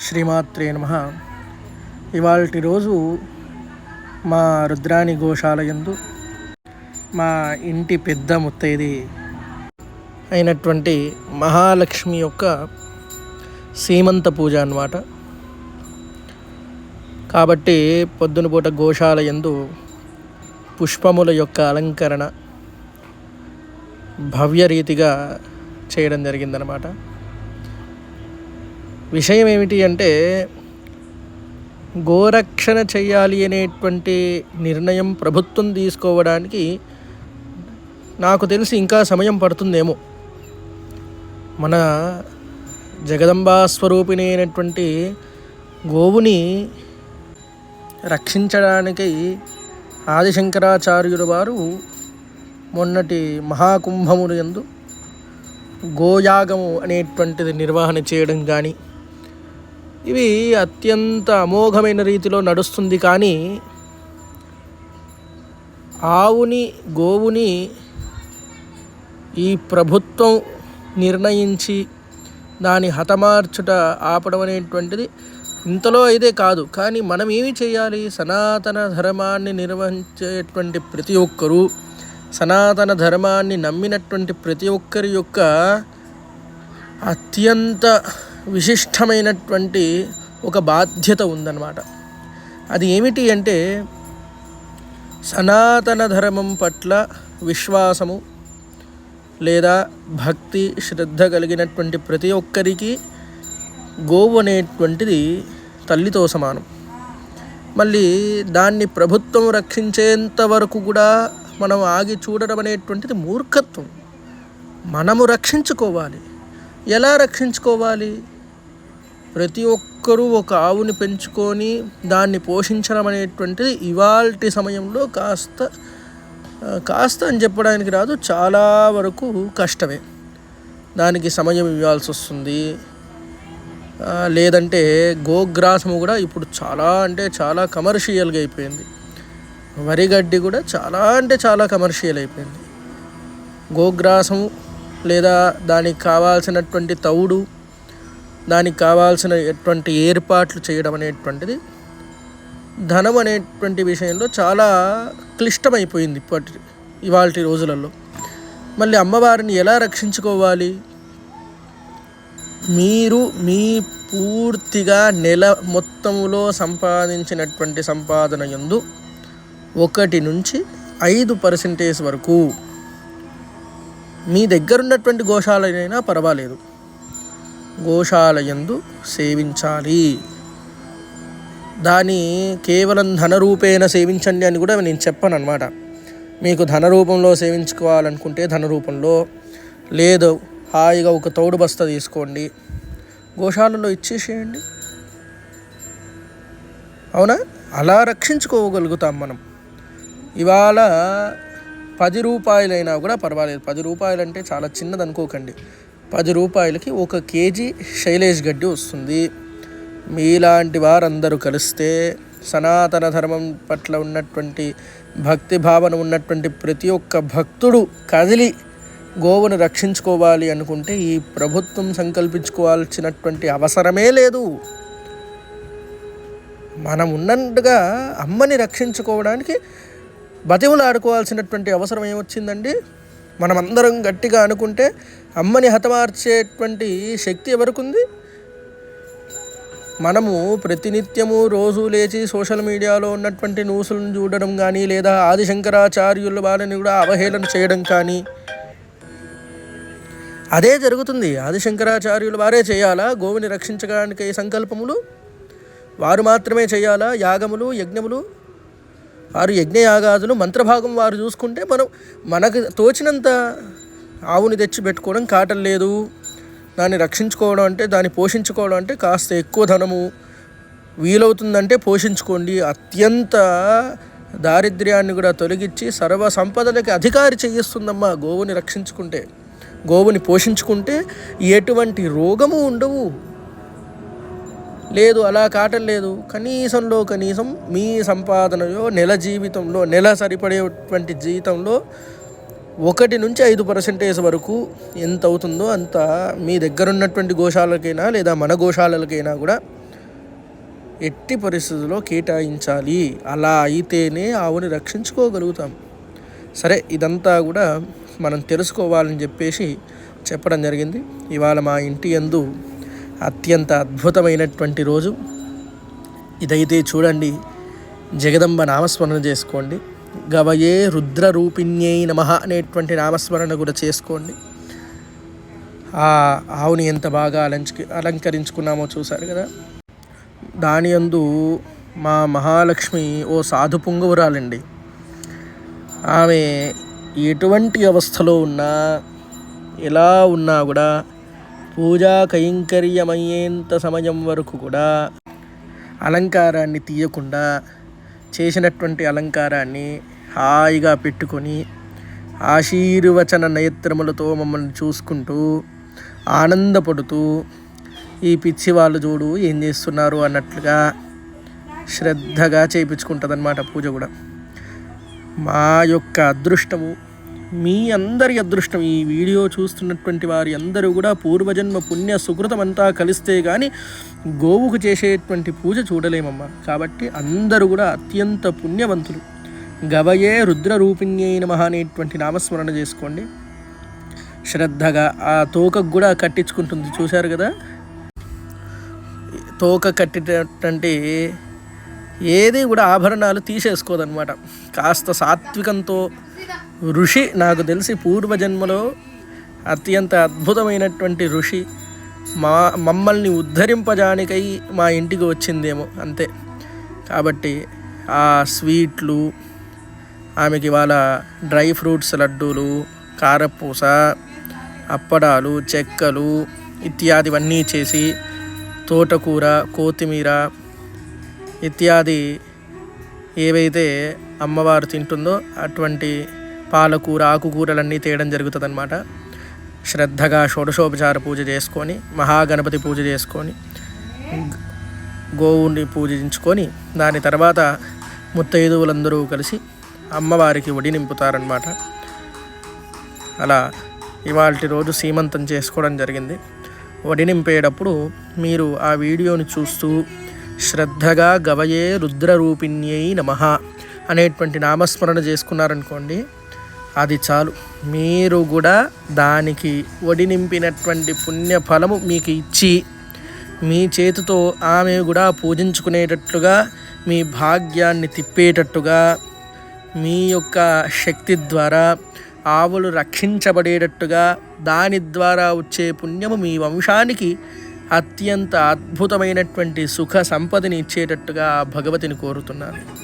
శ్రీమాత్రే నమ. ఇవాళ రోజు మా రుద్రాణి గోశాలయందు మా ఇంటి పెద్ద ముత్తైది అయినటువంటి మహాలక్ష్మి యొక్క సీమంత పూజ అన్నమాట. కాబట్టి పొద్దునపూట గోశాలయందు గోశాల పుష్పముల యొక్క అలంకరణ భవ్య రీతిగా చేయడం జరిగిందనమాట విషయం ఏమిటి అంటే గోరక్షణ చేయాలి అనేటువంటి నిర్ణయం ప్రభుత్వం తీసుకోవడానికి నాకు తెలిసి ఇంకా సమయం పడుతుందేమో. మన జగదంబా స్వరూపిణి అయినటువంటి గోవుని రక్షించడానికి ఆదిశంకరాచార్యుల వారు మొన్నటి మహాకుంభములు యందు గోయాగము అనేటువంటిది నిర్వహణ చేయడం కానీ ఇవి అత్యంత అమోఘమైన రీతిలో నడుస్తుంది కానీ ఆవుని గోవుని ఈ ప్రభుత్వం నిర్ణయించి దాని హతమార్చుట ఆపడం అనేటువంటిది ఇంతలో అయితే కాదు. కానీ మనం ఏమి చేయాలి? సనాతన ధర్మాన్ని నిర్వహించేటువంటి ప్రతి ఒక్కరూ సనాతన ధర్మాన్ని నమ్మినటువంటి ప్రతి ఒక్కరి యొక్క అత్యంత విశిష్టమైనటువంటి ఒక బాధ్యత ఉందన్నమాట. అది ఏమిటి అంటే సనాతన ధర్మం పట్ల విశ్వాసము లేదా భక్తి శ్రద్ధ కలిగినటువంటి ప్రతి ఒక్కరికి గోవు అనేటువంటిది తల్లితో సమానం. మళ్ళీ దాన్ని ప్రభుత్వం రక్షించేంత వరకు కూడా మనం ఆగి చూడడం అనేటువంటిది మూర్ఖత్వం. మనము రక్షించుకోవాలి. ఎలా రక్షించుకోవాలి? ప్రతి ఒక్కరూ ఒక ఆవుని పెంచుకొని దాన్ని పోషించడం అనేటువంటిది ఇవాల్టి సమయంలో కాస్త కాస్త అని చెప్పడానికి రాదు చాలా వరకు కష్టమే. దానికి సమయం ఇవ్వాల్సి వస్తుంది. లేదంటే గోగ్రాసము కూడా ఇప్పుడు చాలా అంటే చాలా కమర్షియల్గా అయిపోయింది. వరి గడ్డి కూడా చాలా అంటే చాలా కమర్షియల్ అయిపోయింది. గోగ్రాసము లేదా దానికి కావాల్సినటువంటి తవుడు దానికి కావాల్సినటువంటి ఏర్పాట్లు చేయడం అనేటువంటిది ధనం అనేటువంటి విషయంలో చాలా క్లిష్టమైపోయింది ఇప్పటి ఇవాళ రోజులలో. మళ్ళీ అమ్మవారిని ఎలా రక్షించుకోవాలి? మీరు మీ పూర్తిగా నెల మొత్తంలో సంపాదించినటువంటి సంపాదన యందు ఒకటి నుంచి ఐదు పర్సెంటేజ్ వరకు మీ దగ్గరున్నటువంటి గోశాలైనా పర్వాలేదు. గోశాలయందు సేవించాలి. దాని కేవలం ధన రూపేణ సేవించండి అని కూడా నేను చెప్పాను అనమాట మీకు ధన రూపంలో సేవించుకోవాలనుకుంటే ధన రూపంలో లేదు హాయిగా ఒక తౌడు బస్తా తీసుకోండి. గోశాలలో ఇచ్చేసేయండి. అవునా? అలా రక్షించుకోగలుగుతాం మనం. ఇవాళ పది రూపాయలైనా కూడా పర్వాలేదు. పది రూపాయలంటే చాలా చిన్నది అనుకోకండి పది రూపాయలకి ఒక కేజీ శైలేష్ గడ్డి వస్తుంది. మీలాంటి వారందరూ కలిస్తే సనాతన ధర్మం పట్ల ఉన్నటువంటి భక్తి భావన ఉన్నటువంటి ప్రతి ఒక్క భక్తుడు కదిలి గోవును రక్షించుకోవాలి అనుకుంటే ఈ ప్రభుత్వం సంకల్పించుకోవాల్సినటువంటి అవసరమే లేదు. మనం ఉన్నట్టుగా అమ్మని రక్షించుకోవడానికి బతివులు ఆడుకోవాల్సినటువంటి అవసరం ఏమొచ్చిందండి? మనమందరం గట్టిగా అనుకుంటే అమ్మని హతమార్చేటువంటి శక్తి ఎవరికుంది? మనము ప్రతినిత్యము రోజు లేచి సోషల్ మీడియాలో ఉన్నటువంటి న్యూస్లను చూడడం కానీ లేదా ఆదిశంకరాచార్యుల వారిని కూడా అవహేళన చేయడం కానీ అదే జరుగుతుంది. ఆదిశంకరాచార్యుల వారే చేయాలా? గోవుని రక్షించడానికి సంకల్పములు? వారు మాత్రమే చేయాలా? యాగములు యజ్ఞములు? వారు యజ్ఞయాగాదులు మంత్రభాగం వారు చూసుకుంటే మనం మనకు తోచినంత ఆవుని తెచ్చి పెట్టుకోవడం కాటం లేదు. దాన్ని రక్షించుకోవడం అంటే దాన్ని పోషించుకోవడం అంటే కాస్త ఎక్కువ ధనము. వీలవుతుందంటే పోషించుకోండి. అత్యంత దారిద్ర్యాన్ని కూడా తొలగించి సర్వ సంపదలకి అధికారి చేయిస్తుందమ్మా గోవుని రక్షించుకుంటే. గోవుని పోషించుకుంటే ఎటువంటి రోగము ఉండవు. లేదు అలా కాటం లేదు. కనీసంలో కనీసం మీ సంపాదనలో నెల జీవితంలో నెల సరిపడేటువంటి జీవితంలో ఒకటి నుంచి ఐదు పర్సెంటేజ్ వరకు ఎంత అవుతుందో అంత మీ దగ్గర ఉన్నటువంటి గోశాలకైనా లేదా మన గోశాలకైనా కూడా ఎట్టి పరిస్థితుల్లో కేటాయించాలి. అలా అయితేనే ఆవుని రక్షించుకోగలుగుతాం. సరే ఇదంతా కూడా మనం తెలుసుకోవాలని చెప్పేసి చెప్పడం జరిగింది. ఇవాళ మా ఇంటి యందు అత్యంత అద్భుతమైనటువంటి రోజు. ఇదైతే చూడండి జగదంబ నామస్మరణ చేసుకోండి. గవయే రుద్రరూపిణ్యై నమ అనేటువంటి నామస్మరణ కూడా చేసుకోండి. ఆ ఆవుని ఎంత బాగా అలంచి అలంకరించుకున్నామో చూశారు కదా. దాని యందు మా మహాలక్ష్మి ఓ సాధు పుంగవురాలండి. ఆమె ఎటువంటి అవస్థలో ఉన్నా ఎలా ఉన్నా కూడా పూజా కైంకర్యమయ్యేంత సమయం వరకు కూడా అలంకారాన్ని తీయకుండా చేసినటువంటి అలంకారాన్ని హాయిగా పెట్టుకొని ఆశీర్వచన నేత్రములతో మమ్మల్ని చూసుకుంటూ ఆనందపడుతూ ఈ పిచ్చి వాళ్ళు చూడు ఏం చేస్తున్నారు అన్నట్లుగా శ్రద్ధగా చేయించుకుంటుంది పూజ కూడా. మా యొక్క అదృష్టము మీ అందరి అదృష్టం. ఈ వీడియో చూస్తున్నటువంటి వారి అందరూ కూడా పూర్వజన్మ పుణ్య సుకృతమంతా కలిస్తే కానీ గోవుకు చేసేటువంటి పూజ చూడలేమమ్మా. కాబట్టి అందరూ కూడా అత్యంత పుణ్యవంతులు. గవయే రుద్ర నమ అనేటువంటి నామస్మరణ చేసుకోండి. శ్రద్ధగా ఆ తోకకు కూడా కట్టించుకుంటుంది. చూశారు కదా? తోక కట్టేటటువంటి ఏది కూడా ఆభరణాలు తీసేసుకోదనమాట కాస్త సాత్వికంతో ఋషి నాకు తెలిసి పూర్వజన్మలో అత్యంత అద్భుతమైనటువంటి ఋషి మా మమ్మల్ని ఉద్ధరింపజానికై మా ఇంటికి వచ్చిందేమో అంతే. కాబట్టి ఆ స్వీట్లు ఆమెకి ఇవాళ డ్రై ఫ్రూట్స్ లడ్డూలు కారపూస అప్పడాలు చెక్కలు ఇత్యాదివన్నీ చేసి తోటకూర కొత్తిమీర ఇత్యాది ఏవైతే అమ్మవారు తింటుందో అటువంటి పాలకూర ఆకుకూరలన్నీ తేయడం జరుగుతుంది అనమాట శ్రద్ధగా షోడశోపచార పూజ చేసుకొని మహాగణపతి పూజ చేసుకొని గోవుని పూజించుకొని దాని తర్వాత ముత్తైదువులందరూ కలిసి అమ్మవారికి వడి నింపుతారనమాట అలా ఇవాళ రోజు సీమంతం చేసుకోవడం జరిగింది. వడి నింపేటప్పుడు మీరు ఆ వీడియోని చూస్తూ శ్రద్ధగా గవయే రుద్రరూపిణ్యై నమ అనేటువంటి నామస్మరణ చేసుకున్నారనుకోండి అది చాలు. మీరు కూడా దానికి ఒడి నింపినటువంటి పుణ్య ఫలము మీకు ఇచ్చి మీ చేతితో ఆమె కూడా పూజించుకునేటట్లుగా మీ భాగ్యాన్ని తిప్పేటట్టుగా మీ యొక్క శక్తి ద్వారా ఆవులు రక్షించబడేటట్టుగా దాని ద్వారా వచ్చే పుణ్యము మీ వంశానికి అత్యంత అద్భుతమైనటువంటి సుఖ సంపదని ఇచ్చేటట్టుగా ఆ భగవతిని కోరుతున్నాను.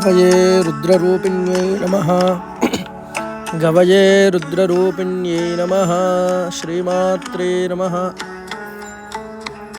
గవయే రుద్రరూపిణ్యై నమ. గవయే రుద్రరూపిణ్యై నమ. శ్రీమాత్రే నమ.